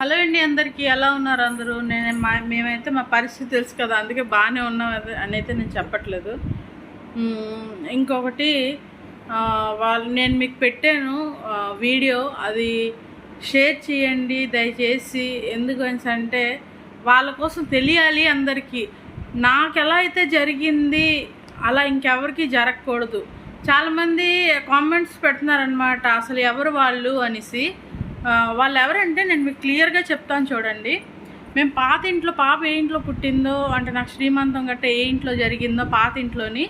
Hello అండి అందరికీ ఎలా ఉన్నారు అందరూ? నేను మా మేమైతే మా పరిస్థితి తెలుసు కదా అందుకే బాగానే ఉన్నాం అది- అని అయితే నేను చెప్పట్లేదు. ఇంకొకటి వాళ్ళు నేను మీకు పెట్టాను వీడియో అది షేర్ చేయండి దయచేసి. ఎందుకు అంటే వాళ్ళ కోసం తెలియాలి అందరికీ. నాకు ఎలా అయితే జరిగింది అలా ఇంకెవరికి జరగకూడదు. చాలామంది కామెంట్స్ పెడుతున్నారనమాట అసలు ఎవరు వాళ్ళు అనేసి. వాళ్ళు ఎవరంటే నేను మీకు క్లియర్గా చెప్తాను చూడండి. మేము పాత ఇంట్లో పాప ఏ ఇంట్లో పుట్టిందో అంటే నాకు శ్రీమంతం గట్ట ఏ ఇంట్లో జరిగిందో పాత ఇంట్లోని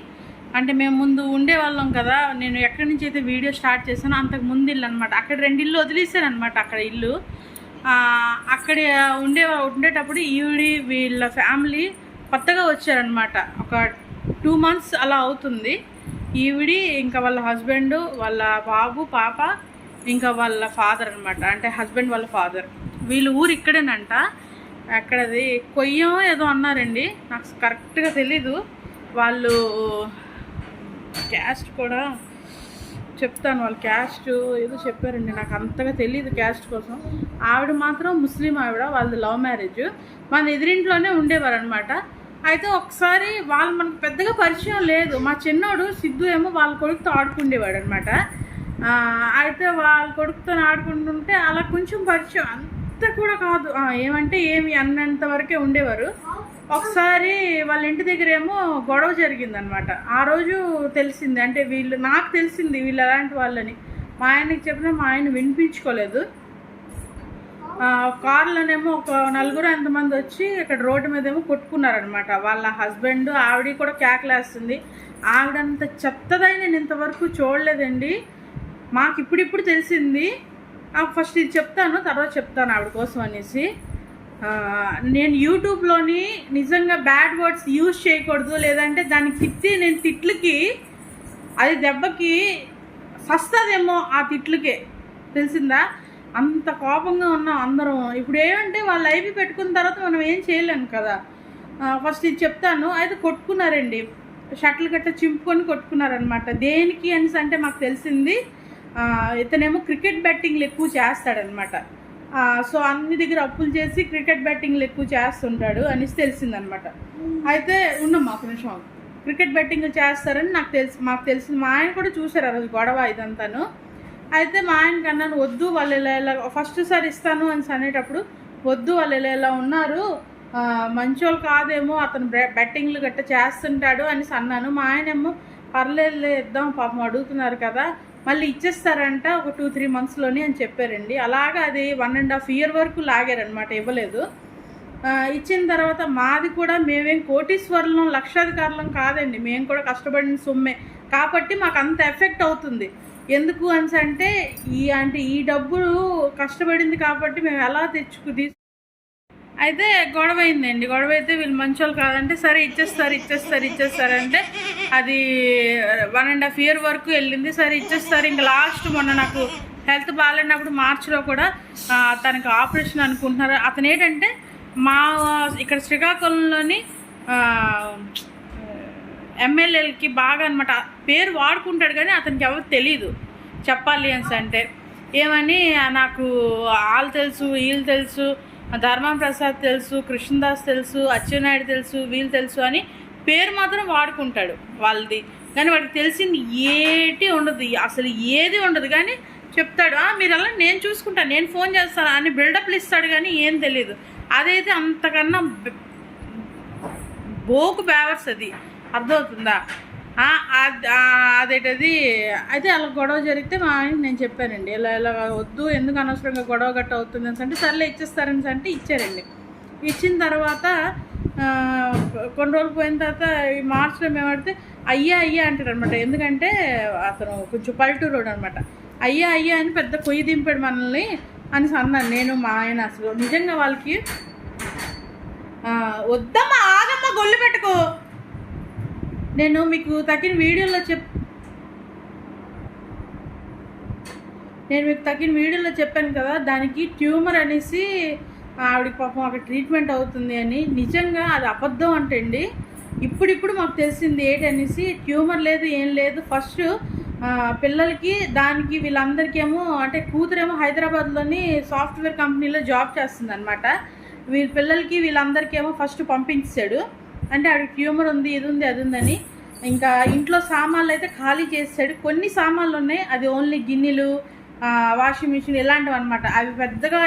అంటే మేము ముందు ఉండేవాళ్ళం కదా నేను ఎక్కడి నుంచి అయితే వీడియో స్టార్ట్ చేశానో అంతకు ముందు ఇల్లు అనమాట అక్కడ రెండు ఇల్లు వదిలేసాను అనమాట అక్కడ ఇల్లు. అక్కడ ఉండే ఉండేటప్పుడు ఈవిడి వీళ్ళ ఫ్యామిలీ కొత్తగా వచ్చారనమాట ఒక టూ మంత్స్ అలా అవుతుంది. ఈవిడి ఇంకా వాళ్ళ హస్బెండ్ వాళ్ళ బాబు పాప ఇంకా వాళ్ళ ఫాదర్ అనమాట అంటే హస్బెండ్ వాళ్ళ ఫాదర్ వీళ్ళు ఊరు ఇక్కడేనంట. అక్కడది కొయ్యం ఏదో అన్నారండి. నాకు కరెక్ట్గా తెలీదు. వాళ్ళు క్యాస్ట్ కూడా చెప్తాను. వాళ్ళ క్యాస్ట్ ఏదో చెప్పారండి. నాకు అంతగా తెలియదు క్యాస్ట్ కోసం. ఆవిడ మాత్రం ముస్లిం ఆవిడ. వాళ్ళది లవ్ మ్యారేజ్. మన ఎదురింట్లోనే ఉండేవారు అనమాట అయితే ఒకసారి వాళ్ళు మనకు పెద్దగా పరిచయం లేదు. మా చిన్నోడు సిద్ధు ఏమో వాళ్ళ కొడుకుతో ఆడుకుండేవాడు అనమాట అయితే వాళ్ళ కొడుకుతో ఆడుకుంటుంటే అలా కొంచెం పరిచయం. అంత కూడా కాదు. ఏమంటే ఏమి అన్నంత వరకే ఉండేవారు. ఒకసారి వాళ్ళ ఇంటి దగ్గర ఏమో గొడవ జరిగిందనమాట. ఆ రోజు తెలిసింది. అంటే వీళ్ళు నాకు తెలిసింది వీళ్ళు ఎలాంటి వాళ్ళని. మా ఆయనకి చెప్పినా మా ఆయన వినిపించుకోలేదు. కార్లోనేమో ఒక నలుగురు ఎంతమంది వచ్చి ఇక్కడ రోడ్డు మీద ఏమో కొట్టుకున్నారనమాట. వాళ్ళ హస్బెండ్ ఆవిడ కూడా కేకలేస్తుంది. ఆవిడంత చెత్తదై నేను ఇంతవరకు చూడలేదండి. మాకు ఇప్పుడిప్పుడు తెలిసింది. ఫస్ట్ ఇది చెప్తాను తర్వాత చెప్తాను ఆవిడ కోసం అనేసి. నేను యూట్యూబ్లోని నిజంగా బ్యాడ్ వర్డ్స్ యూజ్ చేయకూడదు లేదంటే దాన్ని తిట్టి నేను తిట్లకి అది దెబ్బకి సస్తదేమో ఆ తిట్లకే. తెలిసిందా? అంత కోపంగా ఉన్నాం అందరం. ఇప్పుడు ఏమంటే వాళ్ళు ఐపీ పెట్టుకున్న తర్వాత మనం ఏం చేయలేము కదా. ఫస్ట్ ఇది చెప్తాను. అయితే కొట్టుకున్నారండి. షటిల్ గట్ట చింపుకొని కొట్టుకున్నారనమాట దేనికి అనేసి అంటే మాకు తెలిసింది. ఇతనేమో క్రికెట్ బెట్టింగ్లు ఎక్కువ చేస్తాడనమాట. సో అన్ని దగ్గర అప్పులు చేసి క్రికెట్ బెట్టింగ్లు ఎక్కువ చేస్తుంటాడు అనేసి తెలిసిందనమాట. అయితే ఉన్నాం మాకు నిమిషం క్రికెట్ బెట్టింగ్ చేస్తారని నాకు తెలిసి మాకు తెలిసింది. మా ఆయన కూడా చూసారు ఆ రోజు గొడవ ఇదంతాను. అయితే మా ఆయనకి అన్నాను వద్దు వాళ్ళు ఇలా ఇలా ఫస్ట్ సారి ఇస్తాను అని అనేటప్పుడు వద్దు వాళ్ళు ఇలా ఇలా ఉన్నారు. మంచోళ్ళు కాదేమో అతను బెట్టింగ్లు గట్ట చేస్తుంటాడు అనేసి అన్నాను. మా ఆయనేమో పర్లేదులే ఇద్దాం పాపం అడుగుతున్నారు కదా మళ్ళీ ఇచ్చేస్తారంట ఒక టూ త్రీ మంత్స్లోని అని చెప్పారండి. అలాగా అది వన్ అండ్ హాఫ్ ఇయర్ వరకు లాగారనమాట ఇవ్వలేదు. ఇచ్చిన తర్వాత మాది కూడా మేమేం కోటీశ్వరులం లక్షాధికారులం కాదండి. మేము కూడా కష్టపడిన సొమ్మే. కాబట్టి మాకు అంత ఎఫెక్ట్ అవుతుంది. ఎందుకు అని అంటే ఈ అంటే ఈ డబ్బులు కష్టపడింది కాబట్టి మేము ఎలా తెచ్చుకు తీసు అయితే గొడవ అయిందండి గొడవ అయితే వీళ్ళు మంచోళ్ళు కాదంటే సరే ఇచ్చేస్తారు ఇచ్చేస్తారు ఇచ్చేస్తారు అంటే అది వన్ అండ్ హాఫ్ ఇయర్ వరకు వెళ్ళింది. సరే ఇచ్చేస్తారు. ఇంకా లాస్ట్ మొన్న నాకు హెల్త్ బాగాలేనప్పుడు మార్చిలో కూడా తనకు తనకి ఆపరేషన్ అనుకుంటున్నారు. అతను ఏంటంటే మా ఇక్కడ శ్రీకాకుళంలోని ఎమ్మెల్యేలకి బాగా అనమాట పేరు వాడుకుంటాడు కానీ అతనికి ఎవరు తెలియదు చెప్పాలి అని అంటే. ఏమని నాకు వాళ్ళు తెలుసు వీళ్ళు తెలుసు ధర్మం ప్రసాద్ తెలుసు కృష్ణదాస్ తెలుసు అచ్చెన్నాయుడు తెలుసు వీళ్ళు తెలుసు అని పేరు మాత్రం వాడుకుంటాడు వాళ్ళది. కానీ వాడికి తెలిసింది ఏటి ఉండదు. అసలు ఏది ఉండదు. కానీ చెప్తాడు "ఆ, మీరు అలా నేను చూసుకుంటాను నేను ఫోన్ చేస్తాను. అని బిల్డప్లు ఇస్తాడు కానీ ఏం తెలియదు అదైతే అంతకన్నా బోకు బ్యావర్స్ అది. అర్థమవుతుందా? అదేటది? అయితే అలా గొడవ జరిగితే మా ఆయన నేను చెప్పానండి ఇలా ఇలా వద్దు ఎందుకు అనవసరంగా గొడవ గట్ట అవుతుంది అని అంటే సర్లే ఇచ్చేస్తారని అంటే ఇచ్చారండి. ఇచ్చిన తర్వాత కొన్ని రోజులు పోయిన తర్వాత ఈ మార్చిలో మేము అడిగితే అయ్యా అయ్యా అంటారు అనమాట ఎందుకంటే అతను కొంచెం పల్లెటూరు అనమాట అయ్యా అయ్యా అని పెద్ద కొయ్యి దింపాడు మనల్ని అని అన్నాను నేను మా ఆయన అసలు. నిజంగా వాళ్ళకి వద్దమ్మా ఆగమ్మ గొల్లు పెట్టుకో. నేను మీకు తగిన వీడియోలో చెప్ నేను మీకు తగిన వీడియోలో చెప్పాను కదా దానికి ట్యూమర్ అనేసి ఆవిడకి పాపం అక్కడ ట్రీట్మెంట్ అవుతుంది అని. నిజంగా అది అబద్ధం అంటండి. ఇప్పుడిప్పుడు మాకు తెలిసింది ఏంటి అనేసి ట్యూమర్ లేదు ఏం లేదు. ఫస్ట్ పిల్లలకి దానికి వీళ్ళందరికీ ఏమో అంటే కూతురేమో హైదరాబాద్లోని సాఫ్ట్వేర్ కంపెనీలో జాబ్ చేస్తుంది అనమాట వీళ్ళ పిల్లలకి వీళ్ళందరికీ ఏమో ఫస్ట్ పంపించాడు. అంటే ఆవిడ ట్యూమర్ ఉంది ఇది ఉంది అది ఉందని. ఇంకా ఇంట్లో సామాన్లు అయితే ఖాళీ చేసాడు కొన్ని సామాన్లు ఉన్నాయి. అది ఓన్లీ గిన్నెలు వాషింగ్ మిషన్ ఇలాంటివి అనమాట అవి పెద్దగా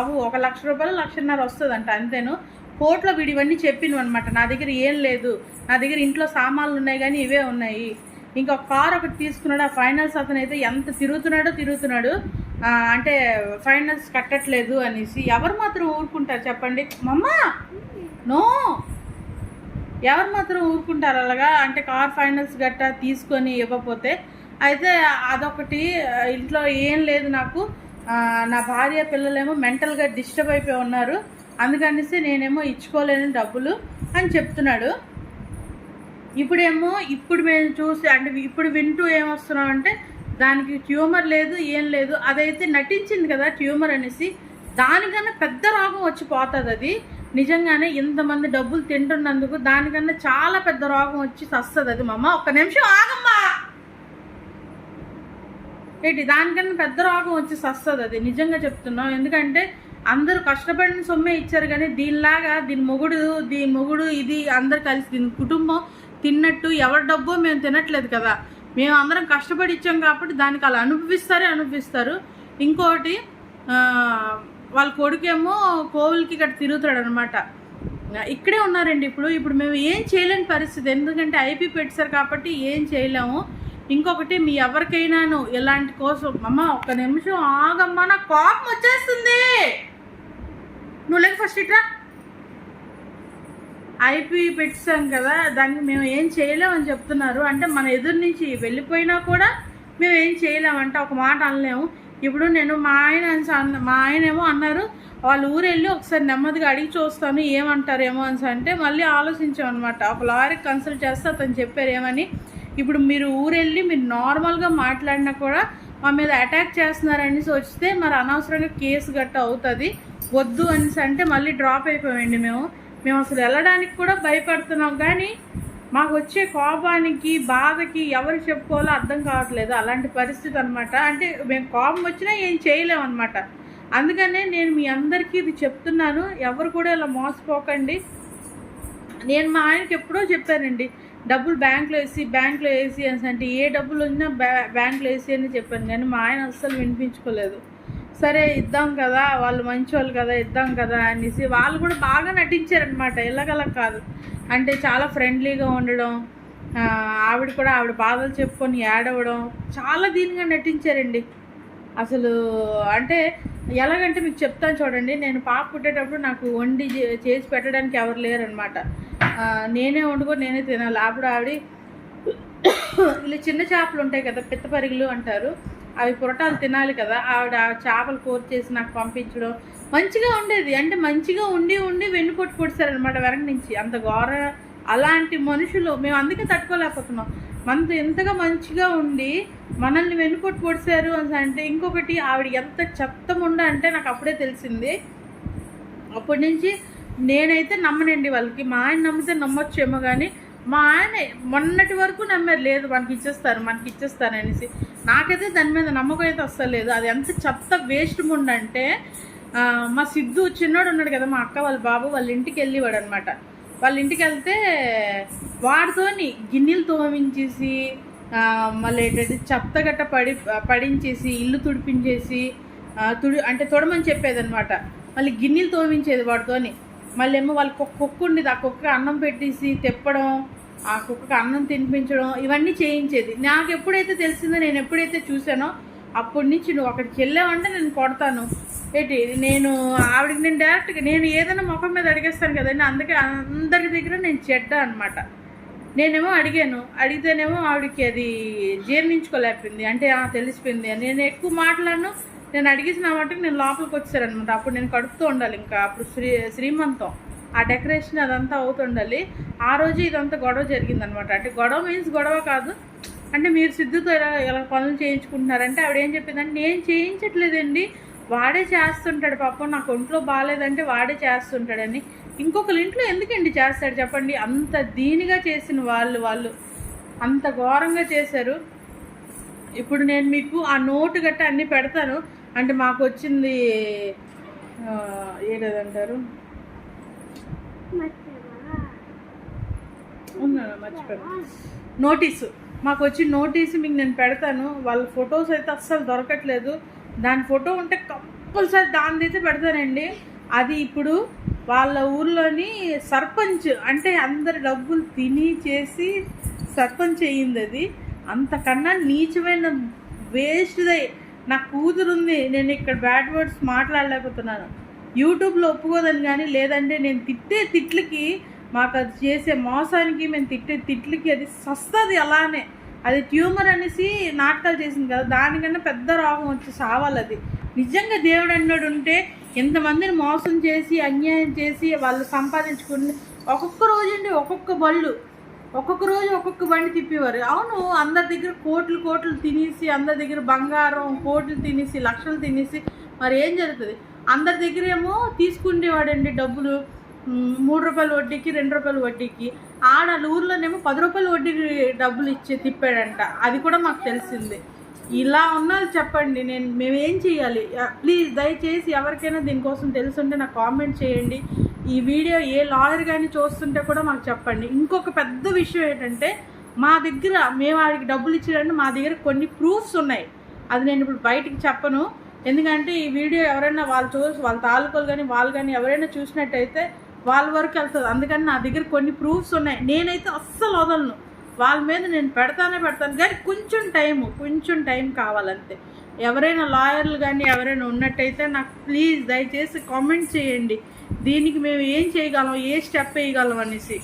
అవు ఒక లక్ష రూపాయలు లక్షన్నర వస్తుందంట అంతేను. కోర్టులో వీడు ఇవన్నీ చెప్పినవి అనమాట నా దగ్గర ఏం లేదు. నా దగ్గర ఇంట్లో సామాన్లు ఉన్నాయి కానీ ఇవే ఉన్నాయి. ఇంకా కార్ ఒకటి తీసుకున్నాడు. ఆ ఫైనాన్స్ అతను అయితే ఎంత తిరుగుతున్నాడో తిరుగుతున్నాడు. అంటే ఫైనాన్స్ కట్టట్లేదు అనేసి. ఎవరు మాత్రం ఊరుకుంటారు చెప్పండి? మమ్మ! నో! ఎవరు మాత్రం ఊరుకుంటారు అలాగా? అంటే కార్ ఫైనాన్స్ గట్టా తీసుకొని ఇవ్వకపోతే అయితే అదొకటి ఇంట్లో ఏం లేదు నాకు. నా భార్య పిల్లలేమో మెంటల్గా డిస్టర్బ్ అయిపోయి ఉన్నారు. అందుకనేసి నేనేమో ఇచ్చుకోలేని డబ్బులు అని చెప్తున్నాడు. ఇప్పుడేమో ఇప్పుడు మేము చూసి అంటే ఇప్పుడు వింటూ ఏమొస్తున్నామంటే దానికి ట్యూమర్ లేదు ఏం లేదు. అదైతే నటించింది కదా ట్యూమర్ అనేసి దానికన్నా పెద్ద రోగం వచ్చి పోతుంది అది నిజంగానే ఇంతమంది డబ్బులు తింటున్నందుకు దానికన్నా చాలా పెద్ద రోగం వచ్చి వస్తుంది అది. మమ్మ ఒక్క నిమిషం ఆగమ్మా. ఏంటి దానికన్నా పెద్ద రోగం వచ్చి వస్తుంది అది. నిజంగా చెప్తున్నాం ఎందుకంటే అందరూ కష్టపడిన సొమ్మే ఇచ్చారు కానీ దీనిలాగా దీని మొగుడు దీని మొగుడు ఇది అందరు కలిసి దీని కుటుంబం తిన్నట్టు ఎవరి డబ్బో మేము తినట్లేదు కదా. మేము అందరం కష్టపడి ఇచ్చాం కాబట్టి దానికి అలా అనుభవిస్తారే అనుభవిస్తారు. ఇంకోటి వాళ్ళ కొడుకేమో కోవిల్కి ఇక్కడ తిరుగుతాడు అనమాట ఇక్కడే ఉన్నారండి ఇప్పుడు. ఇప్పుడు మేము ఏం చేయలేని పరిస్థితి. ఎందుకంటే ఐపీ పెట్టారు కాబట్టి ఏం చేయలేము. ఇంకొకటి మీ ఎవరికైనాను ఇలాంటి కోసం అమ్మ ఒక్క నిమిషం ఆగమ్మా నా కోపం వచ్చేస్తుంది. నువ్వు లేదు ఫస్ట్ ఇట్రా. ఐపీ పెట్టాం కదా దాన్ని మేము ఏం చేయలేమని చెప్తున్నారు. అంటే మన ఎదురు నుంచి వెళ్ళిపోయినా కూడా మేము ఏం చేయలేమంటే ఒక మాట అనలేము. ఇప్పుడు నేను మా ఆయన మా ఆయన ఏమో అన్నారు వాళ్ళ ఊరు వెళ్ళి ఒకసారి నెమ్మదిగా అడిగి చూస్తాను ఏమంటారేమో అని అంటే మళ్ళీ ఆలోచించాం అనమాట ఒక లాయర్కి కన్సల్ట్ చేస్తే అతను చెప్పారు ఏమని ఇప్పుడు మీరు ఊరెళ్ళి మీరు నార్మల్గా మాట్లాడినా కూడా మా మీద అటాక్ చేస్తున్నారనేసి వస్తే మరి అనవసరంగా కేసు గట్ట అవుతుంది వద్దు అనేసి అంటే మళ్ళీ డ్రాప్ అయిపోయామండి మేము. మేము అసలు వెళ్ళడానికి కూడా భయపడుతున్నాం కానీ మాకు వచ్చే కోపానికి బాధకి ఎవరు చెప్పుకోవాలో అర్థం కావట్లేదు. అలాంటి పరిస్థితి అనమాట అంటే మేము కోపం వచ్చినా ఏం చేయలేము అనమాట అందుకనే నేను మీ అందరికీ ఇది చెప్తున్నాను. ఎవరు కూడా ఇలా మోసపోకండి. నేను మా ఆయనకి ఎప్పుడో చెప్పానండి డబ్బులు బ్యాంక్లో వేసి బ్యాంక్లో వేసి అని అంటే ఏ డబ్బులు వచ్చినా బ్యా బ్యాంక్లో వేసి అని చెప్పాను. కానీ మా ఆయన అస్సలు వినిపించుకోలేదు. సరే ఇద్దాం కదా వాళ్ళు మంచి వాళ్ళు కదా ఇద్దాం కదా అనేసి వాళ్ళు కూడా బాగా నటించారనమాట ఎలాగలా కాదు. అంటే చాలా ఫ్రెండ్లీగా ఉండడం ఆవిడ కూడా ఆవిడ బాధలు చెప్పుకొని ఏడవడం చాలా దీనిగా నటించారండి. అసలు అంటే ఎలాగంటే మీకు చెప్తాను చూడండి నేను పాప పుట్టేటప్పుడు నాకు వండి చే- చేసి పెట్టడానికి ఎవరు లేరనమాట నేనే వండుకొని నేనే తినాలి. అప్పుడు ఆవిడ ఇలా చిన్న చేపలు ఉంటాయి కదా పిత్త పరిగలు అంటారు. అవి పురటాలు తినాలి కదా. ఆవిడ చేపలు కూర చేసి నాకు పంపించడం. మంచిగా ఉండేది. అంటే మంచిగా ఉండి ఉండి వెన్నుపోటు పొడిచారనమాట వెనక నుంచి. అంత ఘోర అలాంటి మనుషులు మేము అందుకే తట్టుకోలేకపోతున్నాం. మనతో ఎంతగా మంచిగా ఉండి మనల్ని వెన్నుపోటు పొడిచారు అని అంటే ఇంకొకటి ఆవిడ ఎంత చెత్తముండ అంటే నాకు అప్పుడే తెలిసింది. అప్పటి నుంచి నేనైతే నమ్మనండి వాళ్ళకి. మా ఆయన నమ్మితే నమ్మొచ్చేమో కానీ మా ఆయన మొన్నటి వరకు నమ్మారు. లేదు మనకి ఇచ్చేస్తారు మనకి ఇచ్చేస్తారు అనేసి. నాకైతే దాని మీద నమ్మకం అయితే వస్తలేదు అది ఎంత చెత్త వేస్ట్ ముండంటే మా సిద్ధు చిన్నోడు ఉన్నాడు కదా మా అక్క వాళ్ళ బాబు వాళ్ళ ఇంటికి వెళ్ళేవాడు అనమాట వాళ్ళ ఇంటికి వెళ్తే వాడితోని గిన్నెలు తోమించేసి మళ్ళీ ఏంటంటే చెత్త గట్ట పడి పడించేసి ఇల్లు తుడిపించేసి తుడి అంటే తొడమని చెప్పేదనమాట మళ్ళీ గిన్నెలు తోమించేది వాడితోని. మళ్ళీ ఏమో వాళ్ళకి కుక్క ఉండేది. ఆ కుక్క అన్నం పెట్టేసి తెప్పడం ఆ కుక్కకు అన్నం తినిపించడం ఇవన్నీ చేయించేది. నాకు ఎప్పుడైతే తెలిసిందో నేను ఎప్పుడైతే చూసానో అప్పటి నుంచి నువ్వు అక్కడికి వెళ్ళావంటే నేను కొడతాను. ఏంటి నేను ఆవిడకి నేను డైరెక్ట్గా నేను ఏదైనా ముఖం మీద అడిగేస్తాను కదండి అందుకే అందరి దగ్గర నేను చెడ్డ అనమాట నేనేమో అడిగాను. అడిగితేనేమో ఆవిడకి అది జీర్ణించుకోలేకపోయింది. అంటే "ఆ, తెలిసిపోయింది. నేను ఎక్కువ మాట్లాడను. నేను అడిగేసిన మట్టుకు నేను లోపలికి వచ్చారనమాట అప్పుడు నేను కడుపుతూ ఉండాలి ఇంకా. అప్పుడు శ్రీ శ్రీమంతం. ఆ డెకరేషన్ అదంతా అవుతుండాలి. ఆ రోజు ఇదంతా గొడవ జరిగిందనమాట. అంటే గొడవ మీన్స్ గొడవ కాదు. అంటే మీరు సిద్ధుతో ఇలా పనులు చేయించుకుంటున్నారంటే ఆవిడ ఏం చెప్పిందంటే నేను చేయించట్లేదండి. వాడే చేస్తుంటాడు పాపం. నాకు ఒంట్లో బాగాలేదంటే వాడే చేస్తుంటాడని. ఇంకొకరి ఇంట్లో ఎందుకండి చేస్తాడు చెప్పండి? అంత దీనిగా చేసిన వాళ్ళు వాళ్ళు అంత ఘోరంగా చేశారు. ఇప్పుడు నేను మీకు ఆ నోటు గట్ట అన్నీ పెడతాను. అంటే మాకు వచ్చింది ఏదంటారు నోటీసు. మాకు వచ్చి నోటీసు మీకు నేను పెడతాను. వాళ్ళ ఫొటోస్ అయితే అస్సలు దొరకట్లేదు. దాని ఫోటో ఉంటే కంపల్సరీ దాని అయితే పెడతానండి. అది ఇప్పుడు వాళ్ళ ఊర్లోని సర్పంచ్ అంటే అందరి డబ్బులు తిని చేసి సర్పంచ్ అయ్యింది అది. అంతకన్నా నీచమైన వేస్ట్దే నా కూతురుంది. నేను ఇక్కడ బ్యాడ్ వర్డ్స్ మాట్లాడలేకపోతున్నాను. యూట్యూబ్లో ఒప్పుకోదని కానీ లేదంటే నేను తిట్టే తిట్లకి మాకు అది చేసే మోసానికి మేము తిట్టే తిట్లకి అది సస్తది అలానే. అది ట్యూమర్ అనేసి నాటకాలు చేసింది కదా దానికన్నా పెద్ద రోగం వచ్చి సావాలి అది. నిజంగా దేవుడు అన్నాడు ఉంటే ఎంతమందిని మోసం చేసి అన్యాయం చేసి వాళ్ళు సంపాదించుకుని ఒక్కొక్క రోజు అండి ఒక్కొక్క బళ్ళు. ఒక్కొక్క రోజు ఒక్కొక్క బండి తిప్పేవారు. అవును అందరి దగ్గర కోట్లు కోట్లు తినేసి అందరి దగ్గర బంగారం కోట్లు తినేసి లక్షలు తినేసి మరి ఏం జరుగుతుంది? అందరి దగ్గర ఏమో తీసుకునేవాడండి డబ్బులు. మూడు రూపాయల వడ్డీకి రెండు రూపాయలు వడ్డీకి. ఆడ వాళ్ళ ఊర్లోనేమో పది రూపాయల వడ్డీకి డబ్బులు ఇచ్చి తిప్పాడంట. అది కూడా మాకు తెలిసింది. ఇలా ఉన్నది చెప్పండి నేను మేము ఏం చేయాలి ప్లీజ్ దయచేసి ఎవరికైనా దీనికోసం తెలుసుంటే నాకు కామెంట్ చేయండి. ఈ వీడియో ఏ లాయర్ కానీ చూస్తుంటే కూడా మాకు చెప్పండి. ఇంకొక పెద్ద విషయం ఏంటంటే మా దగ్గర మేము వాడికి డబ్బులు ఇచ్చారంటే మా దగ్గర కొన్ని ప్రూఫ్స్ ఉన్నాయి. అది నేను ఇప్పుడు బయటికి చెప్పను. ఎందుకంటే ఈ వీడియో ఎవరైనా వాళ్ళు చూసి వాళ్ళ తాలూకులు కానీ వాళ్ళు కానీ ఎవరైనా చూసినట్టయితే వాళ్ళ వరకు వెళ్తుంది. అందుకని నా దగ్గర కొన్ని ప్రూఫ్స్ ఉన్నాయి. నేనైతే అస్సలు వదలను. వాళ్ళ మీద నేను పెడతానే పెడతాను. కానీ కొంచెం టైము కొంచెం టైం కావాలంతే. ఎవరైనా లాయర్లు కానీ ఎవరైనా ఉన్నట్టయితే నాకు ప్లీజ్ దయచేసి కామెంట్ చేయండి. దీనికి మేము ఏం చేయగలం ఏ స్టెప్ వేయగలం అనేసి.